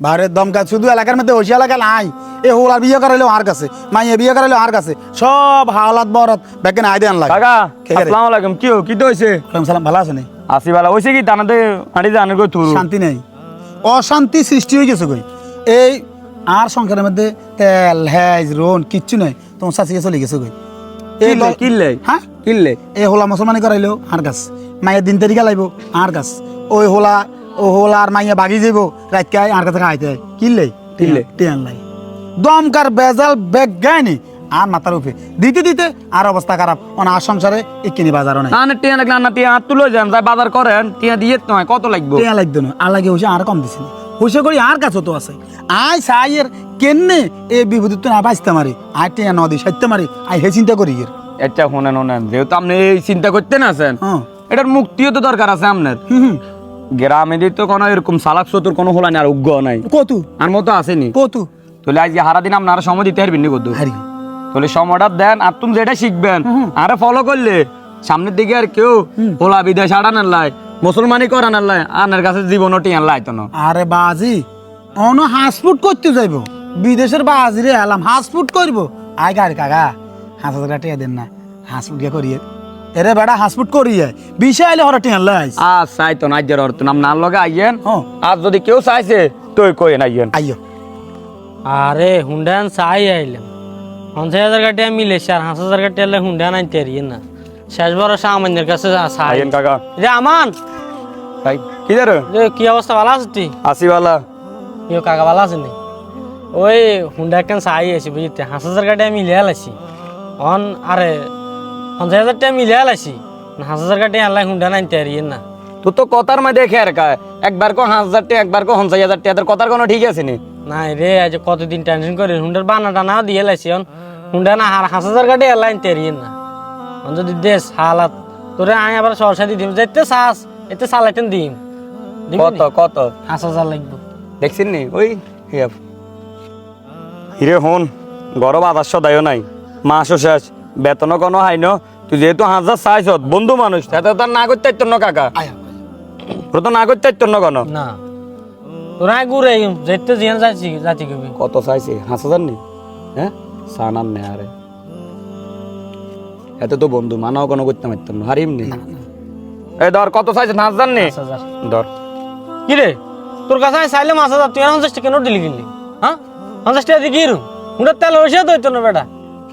ভারতের দমকা শুধু এলাকার মধ্যে ওই এলাকা নাই। এ হোলার বিয়ে করাইলো আর কাছে মাইয়ে বিয়ে করাইলো আর কাছে। সব হাওলাত বরত ব্যাগে নাই দেন লাগে। কাকা আসসালামু আলাইকুম কি হো কি তো হইছে? ওয়ালাইকুম সালাম ভালো আছেন? আসি বালা হইছে কি? তানাতে আড়ি জানে গো তুরু শান্তি নাই। অশান্তি সৃষ্টি হয়ে গেছে কই? এই আর সংসারের মধ্যে তেল হেজ রোন কিচ্ছু নাই। তোমার চাষিকে চলে গেছে কই? এই কিনলে ল- কিনলে? হ্যাঁ? কিনলে? এ হোলা মুসলমানি করাইলো আর গাছ মায়ের দিন তারিখা লাইব আর গাছ ওই হোলা ও হোলা আর মাইয়া বাগি যাইব রাতকে আর কাছে খাইতে কিনলে কিনলে? টিয়ান লাই। দমকার বেজাল বেগ গায়নি আর মাথার উপরে। দিতে দিতে আর অবস্থা খারাপ অন আর সংসারে ইকিনি বাজারও নাই। না টিয়া লাগলে না টিয়া হাত তুলো যান যাই বাজার করেন টিয়া দিয়ে তো কত লাগবে? টিয়া লাগতো না আর লাগে হইছে আর কম দিছি হইছে করি আর কাছে তো আছে। আই সাইয়ের কেনে এ বিপদে তো না বাঁচতে মারি আর টিয়া নদী সাইতে মারি আই হে চিন্তা করি এর। আচ্ছা শোনেন শোনেন যেহেতু আপনি এই চিন্তা করতে না আছেন হ্যাঁ। এটার মুক্তিও তো দরকার আছে আপনার। গ্রামে তো কোনো এরকম সালাক চতুর কোনো হোলা নাই আর উগ্র নাই। কতু? আর মতো আসেনি। কতু? তাহলে আজ হারা দিন আপনারা সময় দিতে পারবেন কত? তাহলে সময়টা দেন আর তুমি যেটা শিখবেন আরে ফলো করলে সামনের দিকে আর কেউ হোলা বিদেশ আড়ানোর লাই মুসলমানি করানোর লাই আনার কাছে জীবনও টিয়ান লাইতো না। আরে বাজি অন হাসফুট করতে যাইব। বিদেশের বাজি রে এলাম হাসফুট করব। আই গাড়ি কাকা হাঁস টাকা দেন না হাসফুট কে করিয়ে। এরে বেড়া হাসফুট করিয়ে। বিষয় আইলে হরা টিয়া লাই আর চাইতো না আজ্যের অর্থ। নাম না লগে আইয়েন। আর যদি কেউ চাইছে তুই কই আইয়েন। আইয়ো। আরে হুন্ডান চাই আইলাম পঞ্চাশ হাজার গাড়ি মিলে আর হাঁস হাজার গাড়ি আলে হুন্ডান আনতে পারি না। শেষ ভরসা আমাদের কাছে চাই। আইয়েন কাকা। রে আমান! তাই কি রে? কি অবস্থা ভালো আছে তুই? আসিওয়ালা ইয়ে কাকা ভালো আছে ওই হুন্ডা কেন চাই আছি বুঝতে হাঁস হাজার গাড়ি মিলে আলাইছি অন আরে পঞ্চাশ হাজার টাকা মিলে আলাইছি। হাঁস হাজার গাড়ি আনলাই হুন্ডান আনতে পারি না। তো তো কথার মধ্যে খেয়ার কায় একবার কো হাজার টাকা একবার কো পঞ্চাশ হাজার টাকা তোর কথার কোনো ঠিক আছে নি? নাই রে আজ কতদিন টেনশন করি হুন্ডার বানা টানা দিয়ে লাইছি অন। হুন্ডা না হার হাঁস হাজার গাড়ি আনলাই আনতে পারি না। অন যদি দেশ হালাত তোরে আয় আবার সরষা দি দিম। যেতে চাস এতে চালাইতেন দিম। কত নি? কত? পাঁচ হাজার লাগবে। দেখছেন নি? ওই হিরে হন গরম আদার্স দায়ও নাই। মাসও শেষ। বেতনও কোনো হাই ন। তুই যেহেতু হাজার চাইছ বন্ধু মানুষ তাতে তার না করতে পারতো না কাকা? তোর তো না করতে না কোনো? না। তোরা ঘুরে যেতে জিয়ান যাচ্ছি যাচ্ছি কবি কত চাইছে? হাঁস হাজার নি? হ্যাঁ? সানাম নে আরে এত তো বন্ধু মানাও কোনো করতে পারতো না। হারিম নি? এই ধর কত চাইছে? হাজার নি? ধর। কি রে? তোর কাছে আমি চাইলে মাছ হাজার। তুই টাকা নোট দিলি কিনলি হ্যাঁ? পঞ্চাশ টাকা দিয়ে কি রুম তেল হয়েছে তো না বেটা।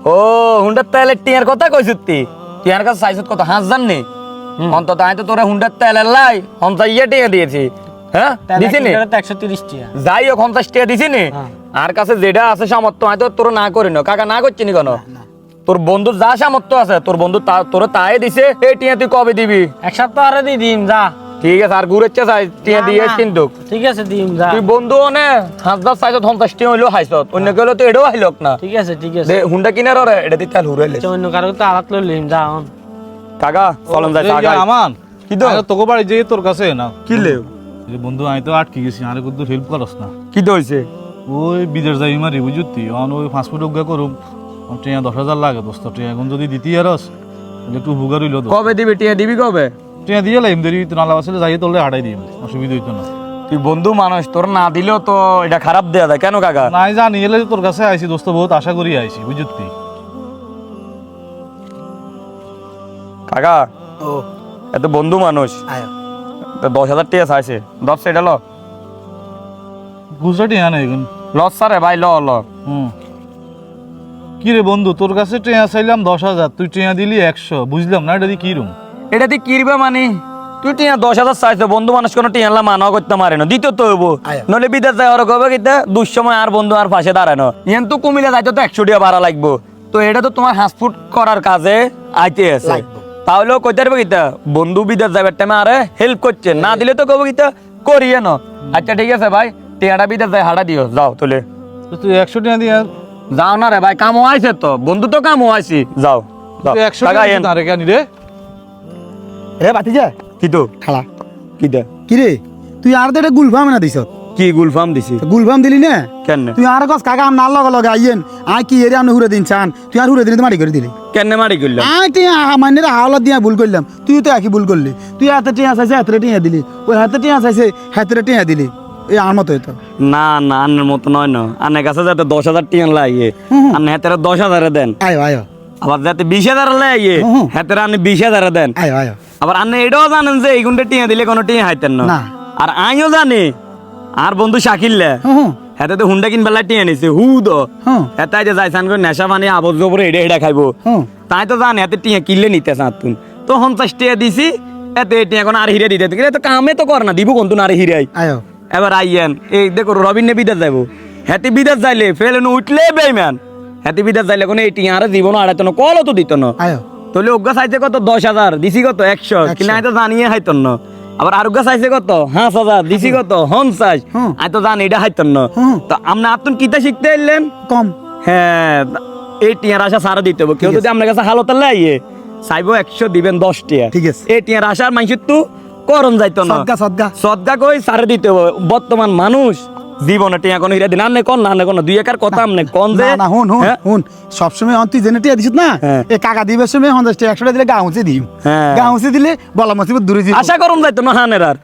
ও হুন্ডার তেলের টিয়ার কথা কইছিস তুই? টিয়ার কাছে চাইছিস কত? হাঁস জান নি? অন্তত আমি তো তোরা হুন্ডার তেলের লাই পঞ্চাশ ইয়ে টিয়া দিয়েছি। হ্যাঁ? একশো তিরিশ টাকা যাই হোক পঞ্চাশ টিয়া দিছি নি হ্যাঁ। আর কাছে যেটা আছে সামর্থ্য আমি তো তোর না করি না কাকা না করছি নি কেন? তোর বন্ধু যা সামর্থ্য আছে তোর বন্ধু তোর তাই দিছে। এই টিয়া তুই কবে দিবি? এক সপ্তাহ আরে দি দিম যা। ঠিক আছে আর ঘুরেচ্ছে চাই টিয়া না, দিয়ে কিন্তু ঠিক আছে দিম যা। তুই বন্ধু অনে হাজার চাইছ পঞ্চাশ টিয়া হইলেও হাইছ অন্য কেউ তো এটাও হাইলক না। ঠিক আছে ঠিক আছে। দে হুন্ডা কিনার ওরে এটা দিয়ে তেল হুরাইলে আচ্ছা, অন্য কারও তো আলাত লই লিম যা অন। কাকা চলন যায় এই যে কাকা আমান কি দো? তোকে বাড়ি যে তোর কাছে না। কি লেও? বন্ধু আমি তো আটকে গেছি আরে কিন্তু হেল্প করস না। কি দইছে ওই বিদেশ যাই মারি বুঝুতি অন ওই পাসপোর্ট উগা করুম। অন ট্রেন দশ হাজার লাগে দোস্ত ট্রেন এখন যদি দিতি আরস একটু উপকার হইল কবে দিবি টিয়া দিবি কবে? ট্রেন দিয়ে লাইম দেরি তো নালা বাসলে যাই তোলে হাঁটাই দিম অসুবিধা হইতো না। তুই বন্ধু মানুষ তোর না দিলেও তো এটা খারাপ দেয়া যায়। কেন কাকা? নাই জানি এলে তোর কাছে আইছি দোস্ত বহুত আশা করি আইছি বুঝুতি কাকা ও। এত বন্ধু মানুষ। আয়া। তো দশ হাজার টিয়া চাইছে। দশ সেটা ল। গুজরাটি আনে এখন। লস সারে ভাই ল ল। হুম। কি রে বন্ধু তোর কাছে ট্রেন চাইলাম দশ হাজার তুই ট্রেন দিলি একশো বুঝলাম না এটা দিয়ে কি রুম? এটা তুই কিরবে মানে? তুই টিয়া দশ হাজার চাইছে বন্ধু মানুষ কোনো টিয়া মানাও করতে পারে না দিত তো হব আয়া। নলে বিদেশ যায় ওরা কবে কিতা? দুঃসময় আর বন্ধু আর পাশে দাঁড়ায় না ইয়েন তো কুমিলে যাইতে তো একশো টিয়া ভাড়া লাগবো। তো এটা তো তোমার হাসফুট করার কাজে আইতে আছে। তাহলেও কইতে পারবে কিতা? বন্ধু বিদেশ যাবার টাইমে আরে হেল্প করছে। না দিলে তো কবে কিতা? করিয়ে না আচ্ছা ঠিক আছে ভাই টিয়াটা বিদেশ যায় হাঁটা দিও। যাও তোলে। তুই একশো ট্রেন দিয়ে যাও না রে ভাই কামও আইছে তো। বন্ধু তো কামও আইছি। যাও। একশো কেন রে? রে বাতি যা? কি তো? খালা। কি দে? কি রে? তুই আর এটা গুলফাম না দিছ। কি গুলফাম দিছি? গুলফাম দিলি না? কেন? তুই আর কস কাকা আম নাল লগে লগে আইয়েন। আই কি এরে আমি হুরে দিন চান? তুই আর হুরে দিন মারি করে দিলি। কেন মারি করলাম আই তুই মানে হাওলাত দিয়া ভুল করলাম তুই তো একই ভুল করলি তুই হাতে টিয়া চাইছে হাতে টিয়া দিলি। ওই হাতে টিয়া চাইছে হাতে টিয়া দিলি। এই আমার মতো হইতো না না আন্নের মতো নয় না। আন্নের কাছে যাতে দশ হাজার টিয়া লাগে। হুম। আন্নে হাতের দশ হাজারে দেন। আয়ো আয়ো। আবার যাতে বিশ হাজার লাগে। হুম। হাতের আন্নে বিশ হাজারে দেন। আয়ো আয়ো। আবার আন্নে এটাও জানেন যে এই গুণটা টিয়া দিলে কোনো টিয়া হাইতেন না। আর আইও জানি আর বন্ধু শাকিল্লে হুম তো হুন্ডা কিনবে হু তো হুম হেতে যে যাইছান করে নেশা পানি জবরে খাইবো। তাই তো জানে এতে টিয়া কিনলে নিতে চান তুন তো পঞ্চাশ টিয়া দিছি এতে টিয়া এখন আর হিরে দিতে তো কামে তো কর না দিব কোন তুন আর হিরাই এবার আইয়েন এই দেখো রবিন নে বিদেশ যাইবো। হেতি বিদেশ যাইলে ফেলে উঠলে বেইমান। হেতি বিদেশ যাইলে কোনো এই টিয়া আর জীবন আড়াইতো না কলও তো দিত না তাহলে অজ্ঞা চাইছে কত? দশ হাজার। দিছি কত? একশো। কিনা জানিয়ে হাইতন না। আবার আরোগ্য চাইছে কত? হাজার। দিছি কত? হুম। তো জানি এটা হাইতন না। তো আপনি আপনি কিতা শিখতে এলেন কম। হ্যাঁ এই টিয়ার আশা সারা দিতে হবে। কেউ যদি আপনার কাছে হালত লাইয়ে চাইব একশো দিবেন দশ টিয়া ঠিক আছে। এই টিয়ার আশার মানুষের তো করণ যাইতো না। সদ্গা সদ্গা। সদ্গা কই? সারে দিতে হবে। বর্তমান মানুষ। জীবনে টিয়া কোনো হিরা দিন আনে কোন না আনে কোন দুই একার কথা আমনে কোন যে না না হুন হুন হ্যাঁ? হুন সবসময় অন তুই জেনে টিয়া দিছিস না হ্যাঁ। এ কাকা সময় দিলে গাউছে হ্যাঁ। গাউছে দিলে বলা মুসিবত দূরে যাবে আশা করুন যাইতো না হানের আর